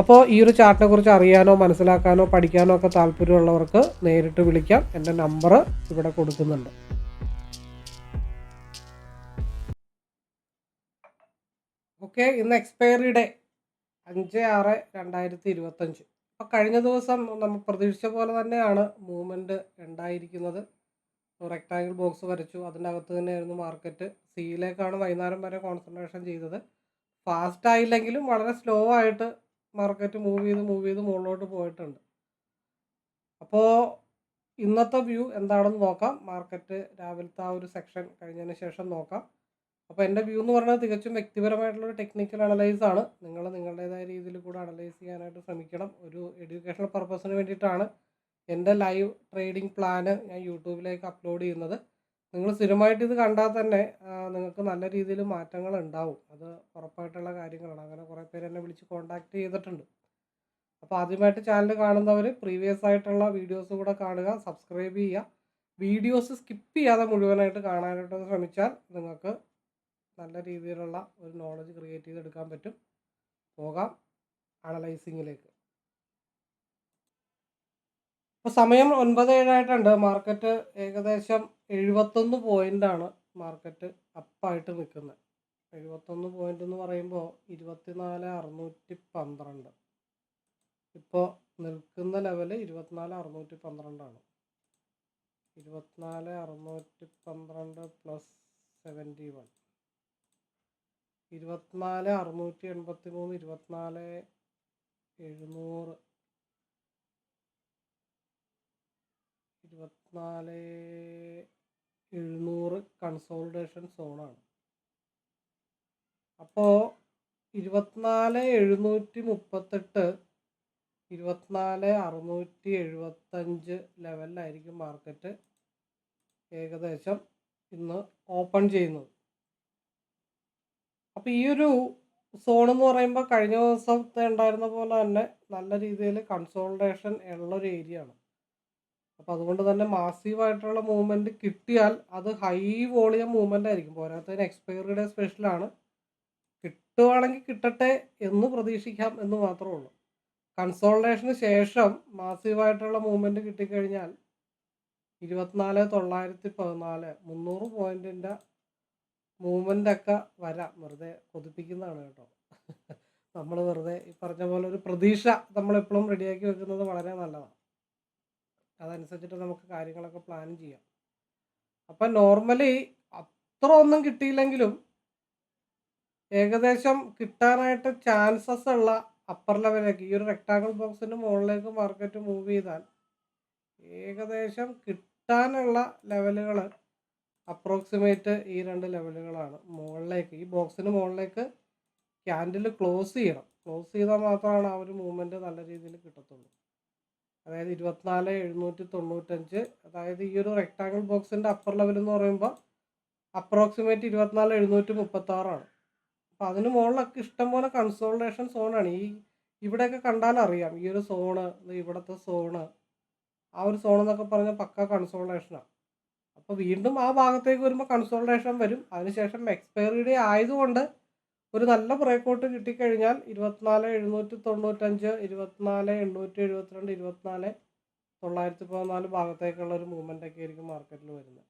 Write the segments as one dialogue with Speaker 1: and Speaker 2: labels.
Speaker 1: അപ്പോൾ ഈ ഒരു ചാർട്ടിനെ കുറിച്ച് അറിയാനോ മനസ്സിലാക്കാനോ പഠിക്കാനോ ഒക്കെ താല്പര്യമുള്ളവർക്ക് നേരിട്ട് വിളിക്കാം. എന്റെ നമ്പർ ഇവിടെ കൊടുക്കുന്നുണ്ട്. ഓക്കെ ഇന്ന് എക്സ്പയറി ഡേ. അഞ്ച് ആറ് രണ്ടായിരത്തി ഇരുപത്തഞ്ച്. അപ്പോൾ കഴിഞ്ഞ ദിവസം നമ്മൾ പ്രതീക്ഷിച്ച പോലെ തന്നെയാണ് മൂവ്മെന്റ് ഉണ്ടായിരിക്കുന്നത്. റെക്ടാങ്കിൾ ബോക്സ് വരച്ചു. അതിന്റെ അകത്ത് തന്നെയായിരുന്നു മാർക്കറ്റ് സിയിലേക്കാണ് വൈകുന്നേരം വരെ കോൺസെൻട്രേഷൻ ചെയ്തത്. ഫാസ്റ്റ് ആയില്ലെങ്കിലും വളരെ സ്ലോ ആയിട്ട് മാർക്കറ്റ് മൂവ് ചെയ്ത് മൂവ് ചെയ്ത് മുകളിലോട്ട് പോയിട്ടുണ്ട്. അപ്പോൾ ഇന്നത്തെ വ്യൂ എന്താണെന്ന് നോക്കാം. മാർക്കറ്റ് രാവിലത്തെ ആ ഒരു സെക്ഷൻ കഴിഞ്ഞതിന് ശേഷം നോക്കാം. അപ്പോൾ എന്റെ വ്യൂ എന്ന് പറയുന്നത് തികച്ചും വ്യക്തിപരമായിട്ടുള്ള ഒരു ടെക്നിക്കൽ അനലൈസ് ആണ്. നിങ്ങൾ നിങ്ങളുടേതായ രീതിയിൽ കൂടെ അനലൈസ് ചെയ്യാനായിട്ട് ശ്രമിക്കണം. ഒരു എഡ്യൂക്കേഷണൽ പർപ്പസിന് വേണ്ടിയിട്ടാണ് എന്റെ ലൈവ് ട്രേഡിംഗ് പ്ലാന് ഞാൻ യൂട്യൂബിലേക്ക് അപ്ലോഡ് ചെയ്യുന്നത്. നിങ്ങൾ സ്ഥിരമായിട്ട് ഇത് കണ്ടാൽ തന്നെ നിങ്ങൾക്ക് നല്ല രീതിയിൽ മാറ്റങ്ങൾ ഉണ്ടാവും. അത് ഉറപ്പായിട്ടുള്ള കാര്യങ്ങളാണ്. അങ്ങനെ കുറേ പേര് എന്നെ വിളിച്ച് കോൺടാക്ട് ചെയ്തിട്ടുണ്ട്. അപ്പോൾ ആദ്യമായിട്ട് ചാനൽ കാണുന്നവർ പ്രീവിയസ് ആയിട്ടുള്ള വീഡിയോസ് കൂടെ കാണുക സബ്സ്ക്രൈബ് ചെയ്യുക. വീഡിയോസ് സ്കിപ്പ് ചെയ്യാതെ മുഴുവനായിട്ട് കാണാനായിട്ട് ശ്രമിച്ചാൽ നിങ്ങൾക്ക് നല്ല രീതിയിലുള്ള ഒരു നോളജ് ക്രിയേറ്റ് ചെയ്തെടുക്കാൻ പറ്റും. പോകാം അനലൈസിങ്ങിലേക്ക് ഇപ്പോൾ സമയം ഒൻപത് ഏഴായിട്ടുണ്ട്. മാർക്കറ്റ് ഏകദേശം എഴുപത്തൊന്ന് പോയിന്റാണ് മാർക്കറ്റ് അപ്പായിട്ട് നിൽക്കുന്നത്. എഴുപത്തൊന്ന് പോയിന്റ് എന്ന് പറയുമ്പോൾ ഇരുപത്തിനാല് അറുന്നൂറ്റി പന്ത്രണ്ട് ഇപ്പോൾ നിൽക്കുന്ന ലെവൽ ഇരുപത്തിനാല് അറുന്നൂറ്റി പന്ത്രണ്ടാണ് ഇരുപത്തിനാല് അറുന്നൂറ്റി പന്ത്രണ്ട് പ്ലസ് സെവന്റി വൺ ഇരുപത്തിനാല് അറുന്നൂറ്റി എൺപത്തി മൂന്ന് ഇരുപത്തിനാല് എഴുന്നൂറ്. ഇരുപത്തിനാല് എഴുന്നൂറ് കൺസോൾട്ടേഷൻ സോണാണ് അപ്പോൾ ഇരുപത്തിനാല് എഴുന്നൂറ്റി മുപ്പത്തെട്ട് ഇരുപത്തിനാല് അറുന്നൂറ്റി എഴുപത്തഞ്ച് ലെവലിലായിരിക്കും മാർക്കറ്റ് ഏകദേശം ഇന്ന് ഓപ്പൺ ചെയ്യുന്നത്. അപ്പോൾ ഈ ഒരു സോൺ എന്ന് പറയുമ്പോൾ കഴിഞ്ഞ ദിവസത്തെ ഉണ്ടായിരുന്ന പോലെ തന്നെ നല്ല രീതിയിൽ കൺസോൾട്ടേഷൻ ഉള്ളൊരു ഏരിയ ആണ്. അപ്പോൾ അതുകൊണ്ട് തന്നെ മാസീവ് ആയിട്ടുള്ള മൂവ്മെന്റ് കിട്ടിയാൽ അത് ഹൈ വോളിയം മൂവ്മെന്റ് ആയിരിക്കും. പോരാത്തതിന് എക്സ്പയറി ഡേ സ്പെഷ്യലാണ് കിട്ടുവാണെങ്കിൽ കിട്ടട്ടെ എന്ന് പ്രതീക്ഷിക്കാം എന്ന് മാത്രമേ ഉള്ളൂ. കൺസോൾട്ടേഷന് ശേഷം മാസീവായിട്ടുള്ള മൂവ്മെന്റ് കിട്ടിക്കഴിഞ്ഞാൽ ഇരുപത്തിനാല് തൊള്ളായിരത്തി പതിനാല് മുന്നൂറ് പോയിന്റിന്റെ മൂവ്മെന്റ് ഒക്കെ വരാം. വെറുതെ കൊതിപ്പിക്കുന്നതാണ് കേട്ടോ. നമ്മൾ വെറുതെ ഈ പറഞ്ഞ പോലെ ഒരു പ്രതീക്ഷ നമ്മളെപ്പോഴും റെഡിയാക്കി വെക്കുന്നത് വളരെ നല്ലതാണ്. അതനുസരിച്ചിട്ട് നമുക്ക് കാര്യങ്ങളൊക്കെ പ്ലാൻ ചെയ്യാം. അപ്പം നോർമലി അത്ര ഒന്നും കിട്ടിയില്ലെങ്കിലും ഏകദേശം കിട്ടാനായിട്ട് ചാൻസസ് ഉള്ള അപ്പർ ലെവലിലേക്ക് ഈ ഒരു റെക്ടാങ്കിൾ ബോക്സിന്റെ മുകളിലേക്ക് മാർക്കറ്റ് മൂവ് ചെയ്താൽ ഏകദേശം കിട്ടാനുള്ള ലെവലുകൾ അപ്രോക്സിമേറ്റ് ഈ രണ്ട് ലെവലുകളാണ് മുകളിലേക്ക് ഈ ബോക്സിന് മുകളിലേക്ക് ക്യാൻഡിൽ ക്ലോസ് ചെയ്യണം. ക്ലോസ് ചെയ്താൽ മാത്രമാണ് ആ ഒരു മൂവ്മെന്റ് നല്ല രീതിയിൽ കിട്ടത്തുള്ളൂ. അതായത് ഇരുപത്തിനാല് എഴുന്നൂറ്റി തൊണ്ണൂറ്റഞ്ച്. അതായത് ഈ ഒരു റെക്ടാങ്കിൾ ബോക്സിന്റെ അപ്പർ ലെവൽ എന്ന് പറയുമ്പോൾ അപ്രോക്സിമേറ്റ് ഇരുപത്തിനാല് എഴുന്നൂറ്റി മുപ്പത്താറാണ്. അപ്പോൾ അതിന് മുകളിലൊക്കെ ഇഷ്ടംപോലെ കൺസോൾട്ടേഷൻ സോണാണ് ഈ ഇവിടെയൊക്കെ കണ്ടാൽ അറിയാം. ഈ ഒരു സോണ് ഇവിടുത്തെ സോണ് ആ ഒരു സോൺ എന്നൊക്കെ പറഞ്ഞാൽ പക്ക കൺസോൾട്ടേഷനാണ് അപ്പോൾ വീണ്ടും ആ ഭാഗത്തേക്ക് വരുമ്പോൾ കൺസോൾട്ടേഷൻ വരും. അതിനുശേഷം എക്സ്പയറി ഡേ ആയതുകൊണ്ട് ഒരു നല്ല ബ്രേക്കൗട്ട് കിട്ടിക്കഴിഞ്ഞാൽ ഇരുപത്തിനാല് എഴുന്നൂറ്റി തൊണ്ണൂറ്റഞ്ച് ഇരുപത്തിനാല് എണ്ണൂറ്റി എഴുപത്തിരണ്ട് ഇരുപത്തിനാല് തൊള്ളായിരത്തി പതിനാല് ഭാഗത്തേക്കുള്ള ഒരു മൂവ്മെന്റ് ഒക്കെ ആയിരിക്കും മാർക്കറ്റിൽ വരുന്നത്.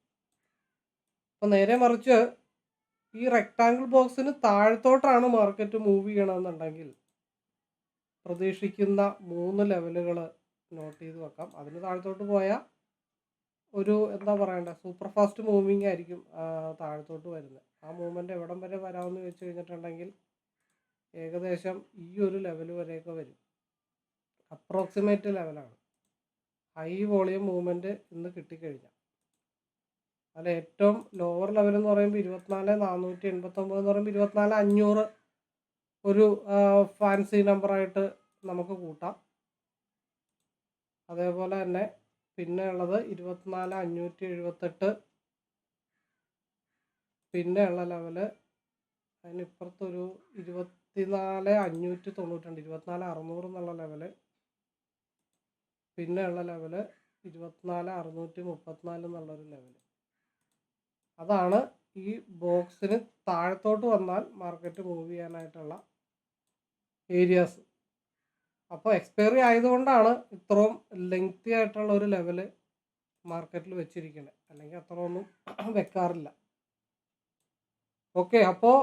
Speaker 1: അപ്പോൾ നേരെ മറിച്ച് ഈ റെക്ടാങ്കിൾ ബോക്സിന് താഴത്തോട്ടാണ് മാർക്കറ്റ് മൂവ് ചെയ്യണമെന്നുണ്ടെങ്കിൽ പ്രതീക്ഷിക്കുന്ന മൂന്ന് ലെവലുകൾ നോട്ട് ചെയ്ത് വെക്കാം. അതിന് താഴത്തോട്ട് പോയാൽ ഒരു എന്താ പറയണ്ടേ സൂപ്പർ ഫാസ്റ്റ് മൂവിങ് ആയിരിക്കും താഴത്തോട്ട് വരുന്നത്. ആ മൂവ്മെന്റ് എവിടം വരെ വരാമെന്ന് വെച്ച് കഴിഞ്ഞിട്ടുണ്ടെങ്കിൽ ഏകദേശം ഈ ഒരു ലെവൽ വരെയൊക്കെ വരും. അപ്രോക്സിമേറ്റ് ലെവലാണ് ഹൈ വോളിയം മൂവ്മെന്റ് ഇന്ന് കിട്ടിക്കഴിഞ്ഞാൽ. അതിൽ ഏറ്റവും ലോവർ ലെവൽ എന്ന് പറയുമ്പോൾ ഇരുപത്തിനാല് നാനൂറ്റി എൺപത്തൊമ്പത് എന്ന് പറയുമ്പോൾ ഇരുപത്തിനാല് അഞ്ഞൂറ് ഒരു ഫാൻസി നമ്പറായിട്ട് നമുക്ക് കൂട്ടാം. അതേപോലെ തന്നെ പിന്നെ ഉള്ളത് ഇരുപത്തിനാല് അഞ്ഞൂറ്റി എഴുപത്തെട്ട് പിന്നെ ഉള്ള ലെവൽ അതിനിപ്പുറത്തൊരു ഇരുപത്തിനാല് അഞ്ഞൂറ്റി തൊണ്ണൂറ്റിരണ്ട് ഇരുപത്തിനാല് അറുന്നൂറ് എന്നുള്ള ലെവൽ പിന്നെ ഉള്ള ലെവൽ ഇരുപത്തിനാല് അറുന്നൂറ്റി മുപ്പത്തിനാല് എന്നുള്ളൊരു ലെവൽ അതാണ് ഈ ബോക്സിന് താഴത്തോട്ട് വന്നാൽ മാർക്കറ്റ് മൂവ് ചെയ്യാനായിട്ടുള്ള ഏരിയാസ് അപ്പോൾ എക്സ്പയറി ആയതുകൊണ്ടാണ് ഇത്രയും ലെങ്തി ആയിട്ടുള്ള ഒരു ലെവൽ മാർക്കറ്റിൽ വെച്ചിരിക്കുന്നത് അല്ലെങ്കിൽ അത്ര ഒന്നും വെക്കാറില്ല. ഓക്കെ അപ്പോൾ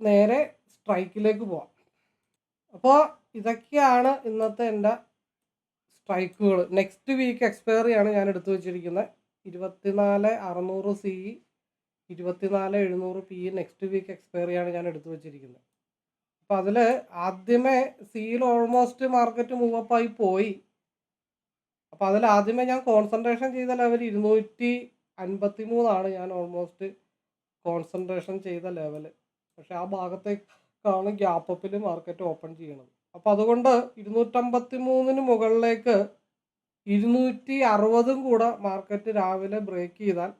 Speaker 1: നേരെ സ്ട്രൈക്കിലേക്ക് പോവാം. അപ്പോൾ ഇതൊക്കെയാണ് ഇന്നത്തെ എന്റെ സ്ട്രൈക്കുകൾ നെക്സ്റ്റ് വീക്ക് എക്സ്പയറിയാണ് ഞാൻ എടുത്തു വെച്ചിരിക്കുന്നത് ഇരുപത്തിനാല് അറുന്നൂറ് സി ഇരുപത്തിനാല് എഴുന്നൂറ് പി നെക്സ്റ്റ് വീക്ക് എക്സ്പയറിയാണ് ഞാൻ എടുത്തു വെച്ചിരിക്കുന്നത് അപ്പോൾ അതിൽ ആദ്യമേ സിയിൽ ഓൾമോസ്റ്റ് മാർക്കറ്റ് മൂവപ്പായി പോയി. അപ്പോൾ അതിൽ ആദ്യമേ ഞാൻ കോൺസെൻട്രേഷൻ ചെയ്ത ലെവൽ ഇരുന്നൂറ്റി അൻപത്തി മൂന്നാണ് ഞാൻ ഓൾമോസ്റ്റ് കോൺസെൻട്രേഷൻ ചെയ്ത ലെവൽ പക്ഷെ ആ ഭാഗത്തേക്കാണ് ഗ്യാപ്പ് മാർക്കറ്റ് ഓപ്പൺ ചെയ്യണത്. അപ്പോൾ അതുകൊണ്ട് ഇരുന്നൂറ്റമ്പത്തി മൂന്നിന് മുകളിലേക്ക് ഇരുന്നൂറ്റി അറുപതും കൂടെ മാർക്കറ്റ് രാവിലെ ബ്രേക്ക് ചെയ്താൽ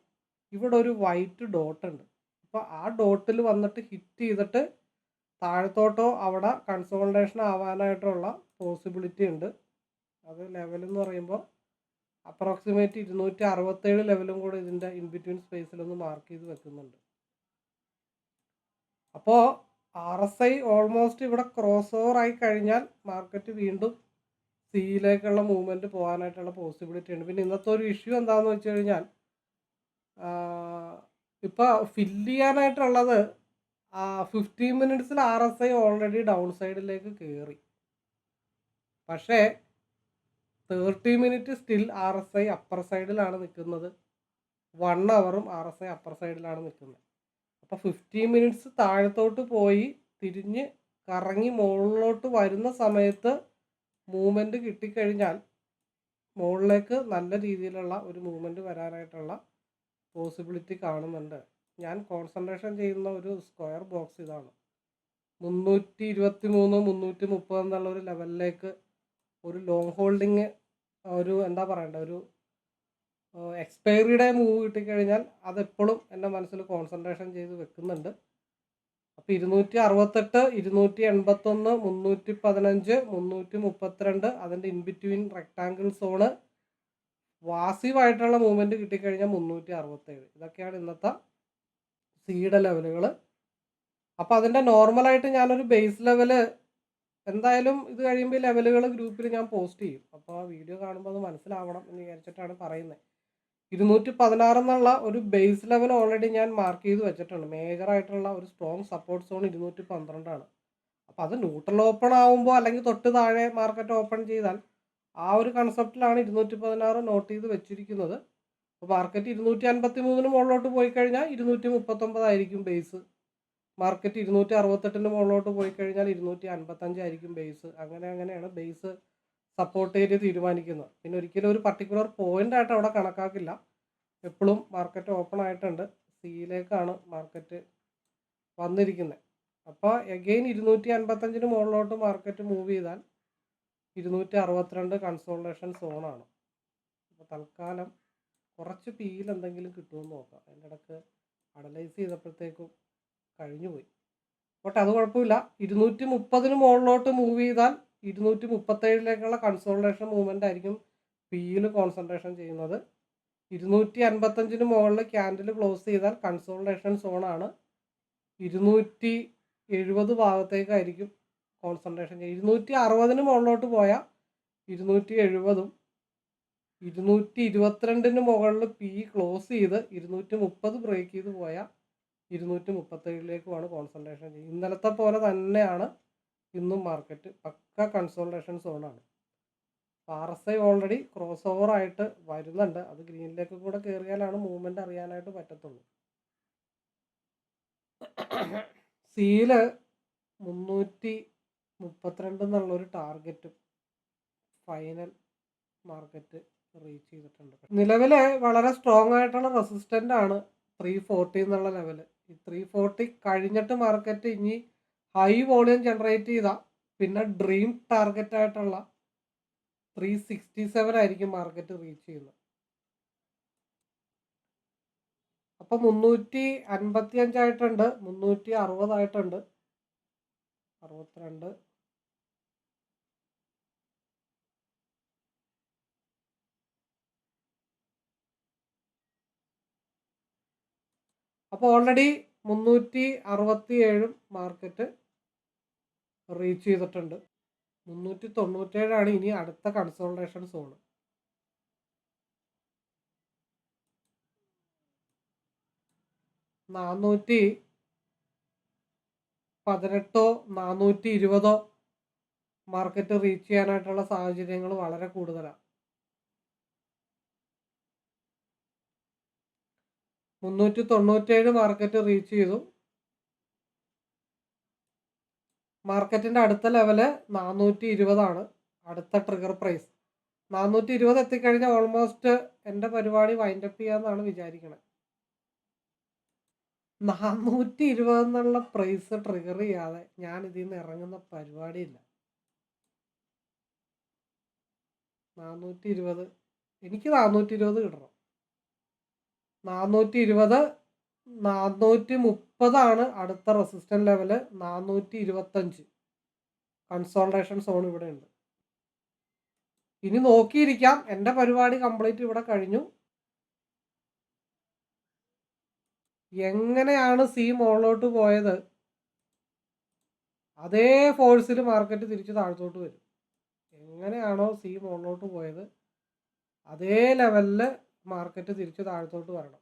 Speaker 1: ഇവിടെ ഒരു വൈറ്റ് ഡോട്ട് ഉണ്ട്. അപ്പോൾ ആ ഡോട്ടിൽ വന്നിട്ട് ഹിറ്റ് ചെയ്തിട്ട് താഴത്തോട്ടോ അവിടെ കൺസോൾട്ടേഷൻ ആവാനായിട്ടുള്ള പോസിബിലിറ്റി ഉണ്ട്. അത് ലെവൽ എന്ന് പറയുമ്പോൾ അപ്രോക്സിമേറ്റ് ഇരുന്നൂറ്റി അറുപത്തേഴ് ലെവലും കൂടെ ഇതിന്റെ ഇൻ ബിറ്റ്വീൻ സ്പേസിലൊന്ന് മാർക്ക് ചെയ്ത് വെക്കുന്നുണ്ട്. അപ്പോൾ ആർ എസ് ഐ ഓൾമോസ്റ്റ് ഇവിടെ ക്രോസ് ഓവർ ആയി കഴിഞ്ഞാൽ മാർക്കറ്റ് വീണ്ടും സിയിലേക്കുള്ള മൂവ്മെന്റ് പോകാനായിട്ടുള്ള പോസിബിലിറ്റി ഉണ്ട്. പിന്നെ ഇന്നത്തെ ഒരു ഇഷ്യൂ എന്താണെന്ന് വെച്ച് കഴിഞ്ഞാൽ ഇപ്പോൾ ഫില്ല് ചെയ്യാനായിട്ടുള്ളത് fifteen മിനിറ്റ്സിൽ R S I already down സൈഡിലേക്ക് കയറി പക്ഷേ thirty minute still R S I upper സൈഡിലാണ് നിൽക്കുന്നത്. വൺ അവറും ആർ എസ് ഐ അപ്പർ സൈഡിലാണ് നിൽക്കുന്നത്. അപ്പോൾ ഫിഫ്റ്റീൻ മിനിറ്റ്സ് താഴത്തോട്ട് പോയി തിരിഞ്ഞ് കറങ്ങി മുകളിലോട്ട് വരുന്ന സമയത്ത് മൂവ്മെന്റ് കിട്ടിക്കഴിഞ്ഞാൽ മുകളിലേക്ക് നല്ല രീതിയിലുള്ള ഒരു മൂവ്മെന്റ് വരാനായിട്ടുള്ള പോസിബിലിറ്റി കാണുന്നുണ്ട്. ഞാൻ കോൺസെൻട്രേഷൻ ചെയ്യുന്ന ഒരു സ്ക്വയർ ബോക്സ് ഇതാണ്. മുന്നൂറ്റി ഇരുപത്തി മൂന്ന് മുന്നൂറ്റി മുപ്പത് എന്നുള്ള ഒരു ലെവലിലേക്ക് ഒരു ലോങ് ഹോൾഡിങ് ഒരു എന്താ പറയണ്ടേ ഒരു എക്സ്പയറിയുടെ മൂവ് കിട്ടിക്കഴിഞ്ഞാൽ അതെപ്പോഴും എന്റെ മനസ്സിൽ കോൺസെൻട്രേഷൻ ചെയ്ത് വെക്കുന്നുണ്ട്. അപ്പോൾ ഇരുന്നൂറ്റി അറുപത്തെട്ട് ഇരുന്നൂറ്റി എൺപത്തൊന്ന് മുന്നൂറ്റി പതിനഞ്ച് മുന്നൂറ്റി മുപ്പത്തിരണ്ട് അതിന്റെ ഇൻ ബിറ്റ്വീൻ റെക്ടാങ്കിൾ സോണ് വാസീവായിട്ടുള്ള മൂവ്മെന്റ് കിട്ടിക്കഴിഞ്ഞാൽ മുന്നൂറ്റി അറുപത്തേഴ് ഇതൊക്കെയാണ് ഇന്നത്തെ സീഡ് ലെവലുകൾ അപ്പോൾ അതിന്റെ നോർമലായിട്ട് ഞാനൊരു ബേസ് ലെവൽ എന്തായാലും ഇത് കഴിയുമ്പോൾ ലെവലുകൾ ഗ്രൂപ്പിൽ ഞാൻ പോസ്റ്റ് ചെയ്യും. അപ്പോൾ ആ വീഡിയോ കാണുമ്പോൾ അത് മനസ്സിലാവണം എന്ന് വിചാരിച്ചിട്ടാണ് പറയുന്നത്. ഇരുന്നൂറ്റി പതിനാറ് എന്നുള്ള ഒരു ബേസ് ലെവൽ ഓൾറെഡി ഞാൻ മാർക്ക് ചെയ്ത് വെച്ചിട്ടുണ്ട്. മേജർ ആയിട്ടുള്ള ഒരു സ്ട്രോങ് സപ്പോർട്ട് സോൺ ഇരുന്നൂറ്റി പന്ത്രണ്ടാണ് അപ്പോൾ അത് ന്യൂട്രൽ ഓപ്പൺ ആവുമ്പോൾ അല്ലെങ്കിൽ തൊട്ട് താഴെ മാർക്കറ്റ് ഓപ്പൺ ചെയ്താൽ ആ ഒരു കൺസെപ്റ്റിലാണ് ഇരുന്നൂറ്റി പതിനാറ് നോട്ട് ചെയ്ത് വെച്ചിരിക്കുന്നത്. അപ്പോൾ മാർക്കറ്റ് ഇരുന്നൂറ്റി അൻപത്തി മൂന്നിന് മുകളിലോട്ട് പോയി കഴിഞ്ഞാൽ ഇരുന്നൂറ്റി മുപ്പത്തൊമ്പതായിരിക്കും ബേസ് മാർക്കറ്റ് ഇരുന്നൂറ്റി അറുപത്തെട്ടിന് മുകളിലോട്ട് പോയി കഴിഞ്ഞാൽ ഇരുന്നൂറ്റി അൻപത്തഞ്ചായിരിക്കും ബേസ് അങ്ങനെ അങ്ങനെയാണ് ബേസ് സപ്പോർട്ട് ഏരിയ തീരുമാനിക്കുന്നത് പിന്നെ ഒരിക്കലും ഒരു പർട്ടിക്കുലർ പോയിന്റ് ആയിട്ട് അവിടെ കണക്കാക്കില്ല. എപ്പോഴും മാർക്കറ്റ് ഓപ്പൺ ആയിട്ടുണ്ട്. സിയിലേക്കാണ് മാർക്കറ്റ് വന്നിരിക്കുന്നത്. അപ്പോൾ എഗെയിൻ ഇരുന്നൂറ്റി അൻപത്തഞ്ചിന് മുകളിലോട്ട് മാർക്കറ്റ് മൂവ് ചെയ്താൽ ഇരുന്നൂറ്റി അറുപത്തിരണ്ട് കൺസോൾട്ടേഷൻ സോണാണ് അപ്പോൾ തൽക്കാലം കുറച്ച് പിയിൽ എന്തെങ്കിലും കിട്ടുമെന്ന് നോക്കാം. അതിന്റെ ഇടയ്ക്ക് അനലൈസ് ചെയ്തപ്പോഴത്തേക്കും കഴിഞ്ഞുപോയി. ബട്ട് അത് കുഴപ്പമില്ല. ഇരുന്നൂറ്റി മുപ്പതിന് മുകളിലോട്ട് മൂവ് ചെയ്താൽ ഇരുന്നൂറ്റി മുപ്പത്തേഴിലേക്കുള്ള കൺസോൾട്ടേഷൻ മൂവ്മെന്റ് ആയിരിക്കും പിയിൽ കോൺസെൻട്രേഷൻ ചെയ്യുന്നത്. ഇരുന്നൂറ്റി അൻപത്തഞ്ചിന് മുകളിൽ ക്യാൻഡിൽ ക്ലോസ് ചെയ്താൽ കൺസോൾട്ടേഷൻ സോണാണ് ഇരുന്നൂറ്റി എഴുപത് ഭാഗത്തേക്കായിരിക്കും കോൺസെൻട്രേഷൻ ചെയ്യുക. ഇരുന്നൂറ്റി അറുപതിന് മുകളിലോട്ട് പോയാൽ ഇരുന്നൂറ്റി എഴുപതും ഇരുന്നൂറ്റി ഇരുപത്തിരണ്ടിന് മുകളിൽ പി ക്ലോസ് ചെയ്ത് ഇരുന്നൂറ്റി മുപ്പത് ബ്രേക്ക് ചെയ്ത് പോയാൽ ഇരുന്നൂറ്റി മുപ്പത്തേഴിലേക്കുമാണ് കോൺസെൻട്രേഷൻ ചെയ്യുക. ഇന്നലത്തെ പോലെ തന്നെയാണ് ഇന്നും മാർക്കറ്റ് പക്ക consultation സോണാണ് R S I already cross over ആയിട്ട് വരുന്നുണ്ട്. അത് ഗ്രീനിലേക്ക് കൂടെ കയറിയാലാണ് മൂവ്മെന്റ് അറിയാനായിട്ട് പറ്റത്തുള്ളൂ. സീൽ മുന്നൂറ്റി മുപ്പത്തിരണ്ട് എന്നുള്ളൊരു ടാർഗറ്റ് ഫൈനൽ മാർക്കറ്റ് റീച്ച് ചെയ്തിട്ടുണ്ട്. നിലവിലെ വളരെ സ്ട്രോങ് ആയിട്ടുള്ള റെസിസ്റ്റന്റ് ആണ് ത്രീ ഫോർട്ടി എന്നുള്ള ലെവൽ ഈ ത്രീ ഫോർട്ടി കഴിഞ്ഞിട്ട് മാർക്കറ്റ് ഇനി ഹൈ വോളിയം ജനറേറ്റ് ചെയ്ത പിന്നെ ഡ്രീം ടാർഗറ്റ് ആയിട്ടുള്ള ത്രീ സിക്സ്റ്റി സെവൻ ആയിരിക്കും മാർക്കറ്റ് റീച്ച് ചെയ്യുന്നത്. അപ്പൊ മുന്നൂറ്റി അൻപത്തി അഞ്ചായിട്ടുണ്ട് മുന്നൂറ്റി അറുപതായിട്ടുണ്ട് അറുപത്തിരണ്ട്. അപ്പോൾ ഓൾറെഡി മുന്നൂറ്റി അറുപത്തി ഏഴും മാർക്കറ്റ് റീച്ച് ചെയ്തിട്ടുണ്ട്. മുന്നൂറ്റി തൊണ്ണൂറ്റേഴാണ് ഇനി അടുത്ത കൺസോൾട്ടേഷൻ സോൺ നാനൂറ്റി പതിനെട്ടോ നാനൂറ്റി ഇരുപതോ മാർക്കറ്റ് റീച്ച് ചെയ്യാനായിട്ടുള്ള സാഹചര്യങ്ങൾ വളരെ കൂടുതലാണ്. മുന്നൂറ്റി തൊണ്ണൂറ്റേഴ് മാർക്കറ്റ് റീച്ച് ചെയ്തു മാർക്കറ്റിന്റെ അടുത്ത ലെവൽ നാനൂറ്റി ഇരുപതാണ് അടുത്ത ട്രിഗർ പ്രൈസ് നാനൂറ്റി ഇരുപത് എത്തിക്കഴിഞ്ഞാൽ ഓൾമോസ്റ്റ് എന്റെ പരിപാടി വൈൻഡപ്പ് ചെയ്യാന്നാണ് വിചാരിക്കണത് നാനൂറ്റി ഇരുപത് എന്നുള്ള പ്രൈസ് ട്രിഗർ ചെയ്യാതെ ഞാൻ ഇതിൽ നിന്ന് ഇറങ്ങുന്ന പരിപാടിയില്ല. നാനൂറ്റി ഇരുപത് എനിക്ക് നാനൂറ്റി ഇരുപത് കിട്ടണം. നാനൂറ്റി ഇരുപത് നാനൂറ്റി മുപ്പതാണ് അടുത്ത റെസിസ്റ്റന്റ് ലെവൽ നാനൂറ്റി ഇരുപത്തഞ്ച് കൺസോൾട്ടേഷൻ സോൺ ഇവിടെ ഉണ്ട് ഇനി നോക്കിയിരിക്കാം. എന്റെ പരിപാടി കംപ്ലീറ്റ് ഇവിടെ കഴിഞ്ഞു. എങ്ങനെയാണ് സി മുകളിലോട്ട് പോയത്? അതേ ഫോഴ്സിൽ മാർക്കറ്റ് തിരിച്ച് താഴത്തോട്ട് വരും. എങ്ങനെയാണോ സി മുകളിലോട്ട് പോയത്? അതേ ലെവലിൽ മാർക്കറ്റ് തിരിച്ചു താഴത്തോട്ട് വരണം.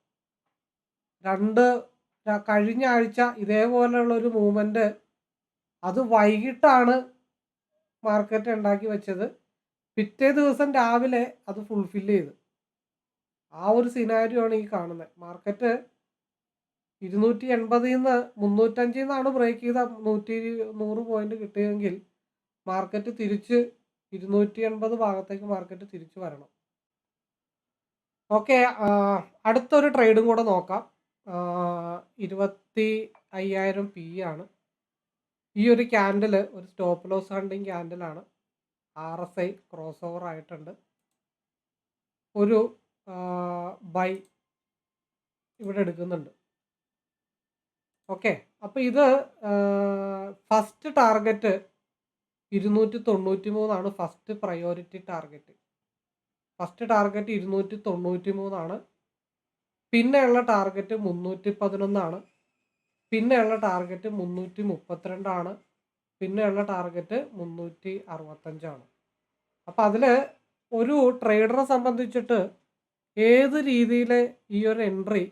Speaker 1: രണ്ട് കഴിഞ്ഞ ആഴ്ച ഇതേപോലെയുള്ള ഒരു മൂവ്മെന്റ് അത് വൈകിട്ടാണ് മാർക്കറ്റ് ഉണ്ടാക്കി വെച്ചത്. പിറ്റേ ദിവസം രാവിലെ അത് ഫുൾഫിൽ ചെയ്ത്. ആ ഒരു സിനാരിയോ ആണ് ഈ കാണുന്നത്. മാർക്കറ്റ് ഇരുന്നൂറ്റി എൺപതിൽ നിന്ന് മുന്നൂറ്റഞ്ചിൽ നിന്നാണ് ബ്രേക്ക് ചെയ്ത നൂറ്റി നൂറ് പോയിന്റ് കിട്ടിയെങ്കിൽ മാർക്കറ്റ് തിരിച്ച് ഇരുന്നൂറ്റി എൺപത് ഭാഗത്തേക്ക് മാർക്കറ്റ് തിരിച്ചു വരണം. ഓക്കെ അടുത്തൊരു ട്രേഡും കൂടെ നോക്കാം. ഇരുപത്തി അയ്യായിരം പി ആണ്. ഈ ഒരു ക്യാൻഡിൽ ഒരു stop loss hunting ക്യാൻഡിലാണ് R S I cross over ആയിട്ടുണ്ട്. ഒരു ബൈ ഇവിടെ എടുക്കുന്നുണ്ട്. ഓക്കെ അപ്പോൾ ഇത് ഫസ്റ്റ് ടാർഗറ്റ് ഇരുന്നൂറ്റി തൊണ്ണൂറ്റി മൂന്നാണ് first priority target first target ഇരുന്നൂറ്റി തൊണ്ണൂറ്റി മൂന്നാണ് പിന്നെയുള്ള ടാർഗറ്റ് മുന്നൂറ്റി പതിനൊന്നാണ് പിന്നെയുള്ള ടാർഗറ്റ് മുന്നൂറ്റി മുപ്പത്തിരണ്ടാണ് പിന്നെയുള്ള ടാർഗറ്റ് മുന്നൂറ്റി അറുപത്തഞ്ചാണ് അപ്പം അതിൽ ഒരു ട്രേഡറെ സംബന്ധിച്ചിട്ട് ഏത് രീതിയിൽ ഈ ഒരു എൻട്രി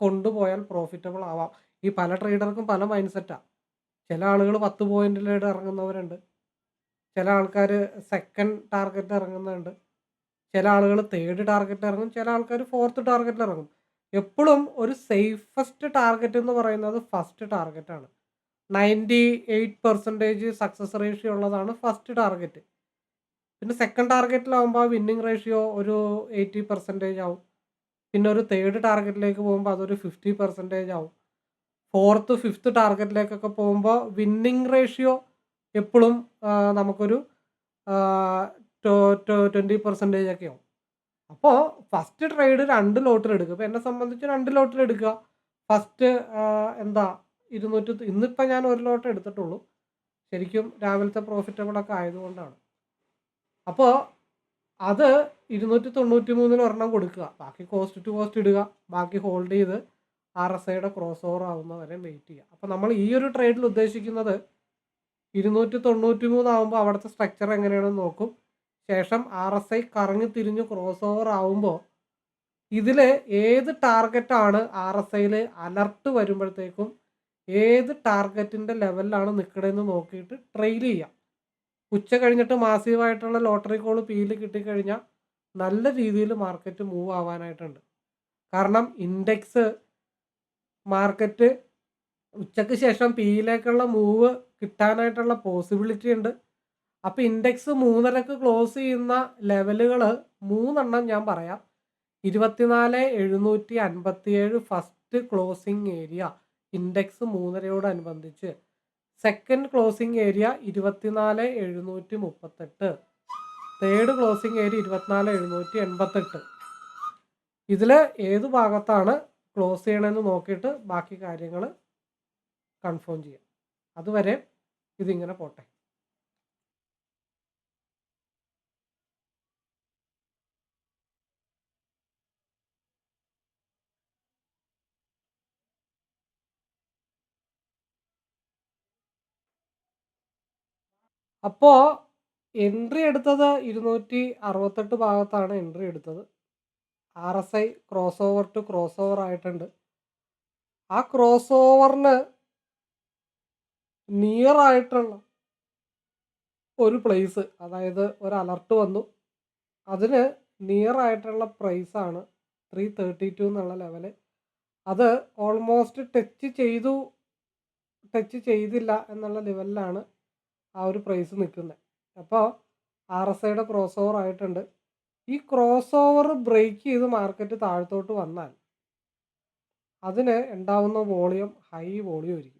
Speaker 1: കൊണ്ടുപോയാൽ പ്രോഫിറ്റബിൾ ആവാം? ഈ പല ട്രേഡർക്കും പല മൈൻഡ് സെറ്റാണ് ചില ആളുകൾ പത്ത് പോയിന്റിലേട്ട് ഇറങ്ങുന്നവരുണ്ട്. ചില ആൾക്കാർ സെക്കൻഡ് ടാർഗറ്റ് ഇറങ്ങുന്നുണ്ട് ചില ആളുകൾ തേർഡ് ടാർഗറ്റിൽ ഇറങ്ങും ചില ആൾക്കാർ ഫോർത്ത് ടാർഗറ്റിൽ ഇറങ്ങും. എപ്പോഴും ഒരു സേഫസ്റ്റ് ടാർഗറ്റ് എന്ന് പറയുന്നത് first ടാർഗറ്റാണ് ninety eight percentage success ratio ഉള്ളതാണ് ഫസ്റ്റ് ടാർഗറ്റ് പിന്നെ സെക്കൻഡ് ടാർഗറ്റിലാവുമ്പോൾ വിന്നിങ് റേഷ്യോ ഒരു എയ്റ്റി പെർസെന്റേജ് ആവും. പിന്നെ ഒരു തേർഡ് ടാർഗറ്റിലേക്ക് പോകുമ്പോൾ അതൊരു ഫിഫ്റ്റി പെർസെന്റേജ് ആവും. ഫോർത്ത് ഫിഫ്ത്ത് ടാർഗറ്റിലേക്കൊക്കെ പോകുമ്പോൾ വിന്നിങ് റേഷ്യോ എപ്പോഴും നമുക്കൊരു ട്വന്റി പെർസെന്റേജ് ഒക്കെ ആവും. അപ്പോൾ ഫസ്റ്റ് ട്രേഡ് രണ്ട് ലോട്ടർ എടുക്കുക ഇപ്പോൾ എന്നെ സംബന്ധിച്ച് രണ്ട് ലോട്ടർ എടുക്കുക. ഫസ്റ്റ് എന്താ ഇരുന്നൂറ്റി ഇന്നിപ്പോൾ ഞാൻ ഒരു ലോട്ട് എടുത്തിട്ടുള്ളൂ. ശരിക്കും രാവിലത്തെ പ്രോഫിറ്റബിളൊക്കെ ആയതുകൊണ്ടാണ്. അപ്പോൾ അത് ഇരുന്നൂറ്റി തൊണ്ണൂറ്റി മൂന്നിൽ ഒരെണ്ണം കൊടുക്കുക. ബാക്കി കോസ്റ്റ് ടു കോസ്റ്റ് ഇടുക. ബാക്കി ഹോൾഡ് ചെയ്ത് ആർ എസ് ഐയുടെ ക്രോസ് ഓവർ ആവുന്നവരെ വെയിറ്റ് ചെയ്യുക. അപ്പോൾ നമ്മൾ ഈ ഒരു ട്രേഡിൽ ഉദ്ദേശിക്കുന്നത് ഇരുന്നൂറ്റി തൊണ്ണൂറ്റി മൂന്നാകുമ്പോൾ അവിടുത്തെ സ്ട്രക്ചർ എങ്ങനെയാണെന്ന് നോക്കും. ശേഷം ആർ എസ് ഐ കറങ്ങി തിരിഞ്ഞ് ക്രോസ് ഓവർ ആവുമ്പോൾ ഇതിൽ ഏത് ടാർഗറ്റാണ് ആർ എസ് ഐയിൽ അലർട്ട് വരുമ്പോഴത്തേക്കും ഏത് ടാർഗറ്റിന്റെ ലെവലിലാണ് നിൽക്കണമെന്ന് നോക്കിയിട്ട് ട്രെയിൽ ചെയ്യാം. ഉച്ച കഴിഞ്ഞിട്ട് മാസീവായിട്ടുള്ള ലോട്ടറി കോൾ പിയിൽ കിട്ടിക്കഴിഞ്ഞാൽ നല്ല രീതിയിൽ മാർക്കറ്റ് മൂവ് ആവാനായിട്ടുണ്ട്. കാരണം ഇൻഡെക്സ് മാർക്കറ്റ് ഉച്ചയ്ക്ക് ശേഷം പിയിലേക്കുള്ള മൂവ് കിട്ടാനായിട്ടുള്ള പോസിബിലിറ്റി ഉണ്ട്. അപ്പോൾ ഇൻഡെക്സ് മൂന്നരക്ക് ക്ലോസ് ചെയ്യുന്ന ലെവലുകൾ മൂന്നെണ്ണം ഞാൻ പറയാം. ഇരുപത്തിനാല് എഴുന്നൂറ്റി അൻപത്തിയേഴ് ഫസ്റ്റ് ക്ലോസിംഗ് ഏരിയ ഇൻഡെക്സ് മൂന്നരയോടനുബന്ധിച്ച്. സെക്കൻഡ് ക്ലോസിംഗ് ഏരിയ ഇരുപത്തിനാല് എഴുന്നൂറ്റി മുപ്പത്തെട്ട്. തേർഡ് ക്ലോസിംഗ് ഏരിയ ഇരുപത്തിനാല് എഴുന്നൂറ്റി എൺപത്തെട്ട്. ഇതിൽ ഏത് ഭാഗത്താണ് ക്ലോസ് ചെയ്യണമെന്ന് നോക്കിയിട്ട് ബാക്കി കാര്യങ്ങൾ കൺഫേം ചെയ്യാം. അതുവരെ ഇതിങ്ങനെ പോട്ടെ. അപ്പോൾ എൻട്രി എടുത്തത് ഇരുന്നൂറ്റി അറുപത്തെട്ട് ഭാഗത്താണ് എൻട്രി എടുത്തത്. R S I cross over to cross over ആയിട്ടുണ്ട്. ആ ക്രോസ് ഓവറിന് നിയർ ആയിട്ടുള്ള ഒരു പ്ലേസ് അതായത് ഒരു അലർട്ട് വന്നു. അതിന് നിയർ ആയിട്ടുള്ള പ്രൈസാണ് ത്രീ തേർട്ടി ടു എന്നുള്ള ലെവൽ അത് ഓൾമോസ്റ്റ് ടച്ച് ചെയ്തു ടച്ച് ചെയ്തില്ല എന്നുള്ള ലെവലിലാണ് ആ ഒരു പ്രൈസ് നിൽക്കുന്നത് അപ്പോൾ ആർ എസ് ഐയുടെ ക്രോസ് ഓവർ ആയിട്ടുണ്ട്. ഈ ക്രോസ് ഓവർ ബ്രേക്ക് ചെയ്ത് മാർക്കറ്റ് താഴത്തോട്ട് വന്നാൽ അതിന് ഉണ്ടാവുന്ന വോളിയം ഹൈ വോളിയം ആയിരിക്കും.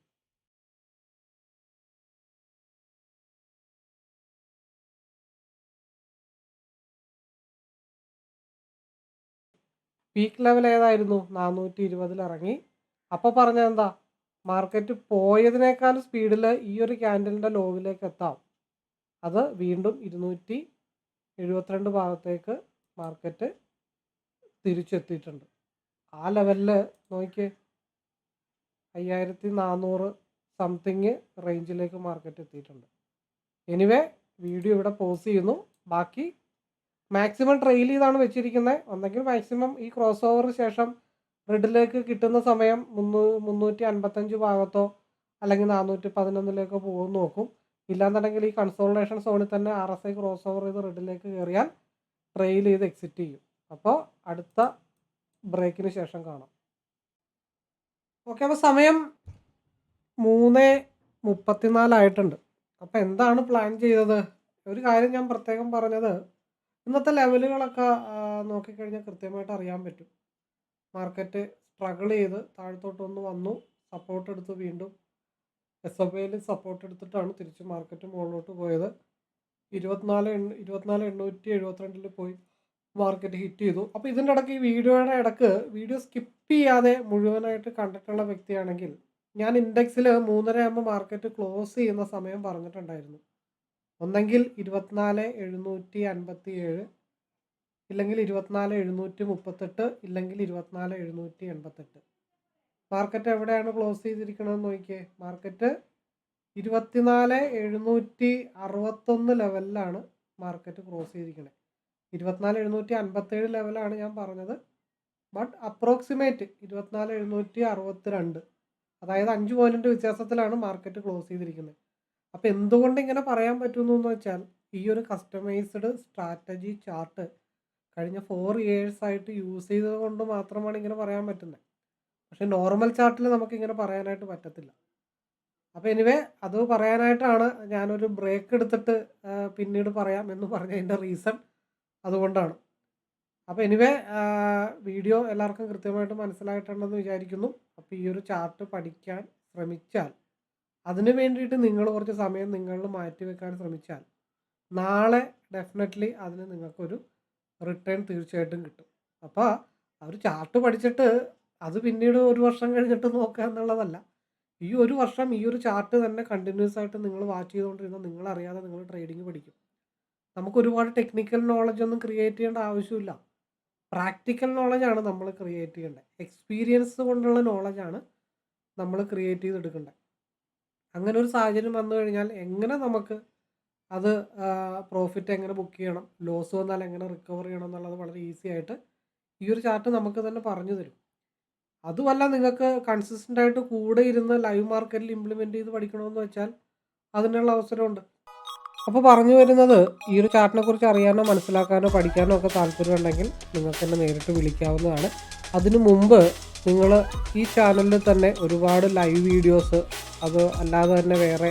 Speaker 1: പീക്ക് ലെവൽ ഏതായിരുന്നു? നാനൂറ്റി ഇരുപതിൽ ഇറങ്ങി. അപ്പോൾ പറഞ്ഞത് എന്താ മാർക്കറ്റ് പോയതിനേക്കാൾ സ്പീഡിൽ ഈ ഒരു ക്യാൻഡലിന്റെ ലോവിലേക്ക് എത്താം. അത് വീണ്ടും ഇരുന്നൂറ്റി എഴുപത്തിരണ്ട് ഭാഗത്തേക്ക് മാർക്കറ്റ് തിരിച്ചെത്തിയിട്ടുണ്ട്. ആ ലെവലിൽ നോക്കിയേ അയ്യായിരത്തി നാനൂറ് സംതിങ് റേഞ്ചിലേക്ക് മാർക്കറ്റ് എത്തിയിട്ടുണ്ട്. എനിവേ വീഡിയോ ഇവിടെ പോസ് ചെയ്യുന്നു. ബാക്കി മാക്സിമം ട്രെയിൽ ചെയ്താണ് വെച്ചിരിക്കുന്നത് ഒന്നെങ്കിൽ മാക്സിമം ഈ ക്രോസ് ഓവറിന് ശേഷം റെഡിലേക്ക് കിട്ടുന്ന സമയം മുന്നൂ മുന്നൂറ്റി അൻപത്തഞ്ച് ഭാഗത്തോ അല്ലെങ്കിൽ നാനൂറ്റി പതിനൊന്നിലേക്കോ പോകും നോക്കും. ഇല്ലാന്നുണ്ടെങ്കിൽ ഈ കൺസോൾട്ടേഷൻ സോണിൽ തന്നെ R S I cross over ചെയ്ത് റെഡിലേക്ക് കയറിയാൽ ട്രെയിൽ ചെയ്ത് എക്സിറ്റ് ചെയ്യും. അപ്പോൾ അടുത്ത ബ്രേക്കിന് ശേഷം കാണാം. ഓക്കെ അപ്പോൾ സമയം മൂന്ന് മുപ്പത്തിനാലായിട്ടുണ്ട് അപ്പോൾ എന്താണ് പ്ലാൻ ചെയ്തത്? ഒരു കാര്യം ഞാൻ പ്രത്യേകം പറഞ്ഞത് ഇന്നത്തെ ലെവലുകളൊക്കെ നോക്കിക്കഴിഞ്ഞാൽ കൃത്യമായിട്ട് അറിയാൻ പറ്റും. മാർക്കറ്റ് സ്ട്രഗിൾ ചെയ്ത് താഴത്തോട്ടൊന്ന് വന്നു. സപ്പോർട്ട് എടുത്ത് വീണ്ടും എസ് എഫ് ഐയിൽ സപ്പോർട്ട് എടുത്തിട്ടാണ് തിരിച്ച് മാർക്കറ്റ് മുകളിലോട്ട് പോയത്. ഇരുപത്തിനാല് ഇരുപത്തിനാല് എണ്ണൂറ്റി എഴുപത്തിരണ്ടിൽ പോയി മാർക്കറ്റ് ഹിറ്റ് ചെയ്തു. അപ്പോൾ ഇതിന്റെ ഇടയ്ക്ക് ഈ വീഡിയോയുടെ ഇടയ്ക്ക് വീഡിയോ സ്കിപ്പ് ചെയ്യാതെ മുഴുവനായിട്ട് കണ്ടിട്ടുള്ള വ്യക്തിയാണെങ്കിൽ ഞാൻ ഇൻഡെക്സിൽ മൂന്നര ആകുമ്പോൾ മാർക്കറ്റ് ക്ലോസ് ചെയ്യുന്ന സമയം പറഞ്ഞിട്ടുണ്ടായിരുന്നു. ഒന്നെങ്കിൽ ഇരുപത്തിനാല് എഴുന്നൂറ്റി അൻപത്തി ഏഴ് ഇല്ലെങ്കിൽ ഇരുപത്തിനാല് എഴുന്നൂറ്റി മുപ്പത്തെട്ട് ഇല്ലെങ്കിൽ ഇരുപത്തിനാല് എഴുന്നൂറ്റി എൺപത്തെട്ട്. മാർക്കറ്റ് എവിടെയാണ് ക്ലോസ് ചെയ്തിരിക്കണമെന്ന് നോക്കിയേ. മാർക്കറ്റ് ഇരുപത്തിനാല് എഴുന്നൂറ്റി അറുപത്തൊന്ന് ലെവലിലാണ് മാർക്കറ്റ് ക്ലോസ് ചെയ്തിരിക്കുന്നത് ഇരുപത്തിനാല് എഴുന്നൂറ്റി അൻപത്തേഴ് ലെവലാണ് ഞാൻ പറഞ്ഞത്. ബട്ട് അപ്രോക്സിമേറ്റ് ഇരുപത്തിനാല് എഴുന്നൂറ്റി അറുപത്തി രണ്ട് അതായത് അഞ്ച് പോയിന്റ് വ്യത്യാസത്തിലാണ് മാർക്കറ്റ് ക്ലോസ് ചെയ്തിരിക്കുന്നത്. അപ്പോൾ എന്തുകൊണ്ട് ഇങ്ങനെ പറയാൻ പറ്റുന്നു എന്ന് വെച്ചാൽ ഈ ഒരു കസ്റ്റമൈസ്ഡ് സ്ട്രാറ്റജി ചാർട്ട് കഴിഞ്ഞ ഫോർ ഇയേഴ്സ് ആയിട്ട് യൂസ് ചെയ്തത് കൊണ്ട് മാത്രമാണ് ഇങ്ങനെ പറയാൻ പറ്റുന്നത് പക്ഷെ നോർമൽ ചാർട്ടിൽ നമുക്ക് ഇങ്ങനെ പറയാനായിട്ട് പറ്റത്തില്ല. അപ്പോൾ എനിവേ അത് പറയാനായിട്ടാണ് ഞാനൊരു ബ്രേക്ക് എടുത്തിട്ട് പിന്നീട് പറയാം എന്ന് പറഞ്ഞതിന്റെ റീസൺ അതുകൊണ്ടാണ്. അപ്പോൾ എനിവേ വീഡിയോ എല്ലാവർക്കും കൃത്യമായിട്ട് മനസ്സിലായിട്ടുണ്ടെന്ന് വിചാരിക്കുന്നു. അപ്പോൾ ഈ ഒരു ചാർട്ട് പഠിക്കാൻ ശ്രമിച്ചാൽ അതിന് വേണ്ടിയിട്ട് നിങ്ങൾ കുറച്ച് സമയം നിങ്ങളിൽ മാറ്റി വെക്കാൻ ശ്രമിച്ചാൽ നാളെ ഡെഫിനറ്റ്ലി അതിന് നിങ്ങൾക്കൊരു റിട്ടേൺ തീർച്ചയായിട്ടും കിട്ടും. അപ്പോൾ അവർ ചാർട്ട് പഠിച്ചിട്ട് അത് പിന്നീട് ഒരു വർഷം കഴിഞ്ഞിട്ട് നോക്കുക എന്നുള്ളതല്ല. ഈ ഒരു വർഷം ഈ ഒരു ചാർട്ട് തന്നെ കണ്ടിന്യൂസ് ആയിട്ട് നിങ്ങൾ വാച്ച് ചെയ്തുകൊണ്ടിരുന്നാൽ നിങ്ങൾ അറിയാതെ നിങ്ങൾ ട്രേഡിംഗ് പഠിക്കും. നമുക്ക് ഒരുപാട് ടെക്നിക്കൽ നോളജ് ഒന്നും ക്രിയേറ്റ് ചെയ്യേണ്ട ആവശ്യമില്ല. പ്രാക്ടിക്കൽ നോളജാണ് നമ്മൾ ക്രിയേറ്റ് ചെയ്യേണ്ടത്. എക്സ്പീരിയൻസ് കൊണ്ടുള്ള നോളജാണ് നമ്മൾ ക്രിയേറ്റ് ചെയ്തെടുക്കേണ്ടത്. അങ്ങനെ ഒരു സാഹചര്യം വന്നു കഴിഞ്ഞാൽ എങ്ങനെ നമുക്ക് അത് പ്രോഫിറ്റ് എങ്ങനെ ബുക്ക് ചെയ്യണം ലോസ് വന്നാൽ എങ്ങനെ റിക്കവർ ചെയ്യണം എന്നുള്ളത് വളരെ ഈസി ആയിട്ട് ഈ ഒരു ചാർട്ട് നമുക്ക് തന്നെ പറഞ്ഞു തരും. അതുമല്ല നിങ്ങൾക്ക് കൺസിസ്റ്റന്റ് ആയിട്ട് കൂടെ ഇരുന്ന് ലൈവ് മാർക്കറ്റിൽ ഇംപ്ലിമെന്റ് ചെയ്ത് പഠിക്കണമെന്ന് വെച്ചാൽ അതിനുള്ള അവസരമുണ്ട്. അപ്പോൾ പറഞ്ഞു വരുന്നത് ഈ ഒരു ചാർട്ടിനെ കുറിച്ച് അറിയാനോ മനസ്സിലാക്കാനോ പഠിക്കാനോ ഒക്കെ താല്പര്യമുണ്ടെങ്കിൽ നിങ്ങൾക്ക് തന്നെ നേരിട്ട് വിളിക്കാവുന്നതാണ്. അതിനു മുമ്പ് നിങ്ങൾ ഈ ചാനലിൽ തന്നെ ഒരുപാട് ലൈവ് വീഡിയോസ് അത് അല്ലാതെ തന്നെ വേറെ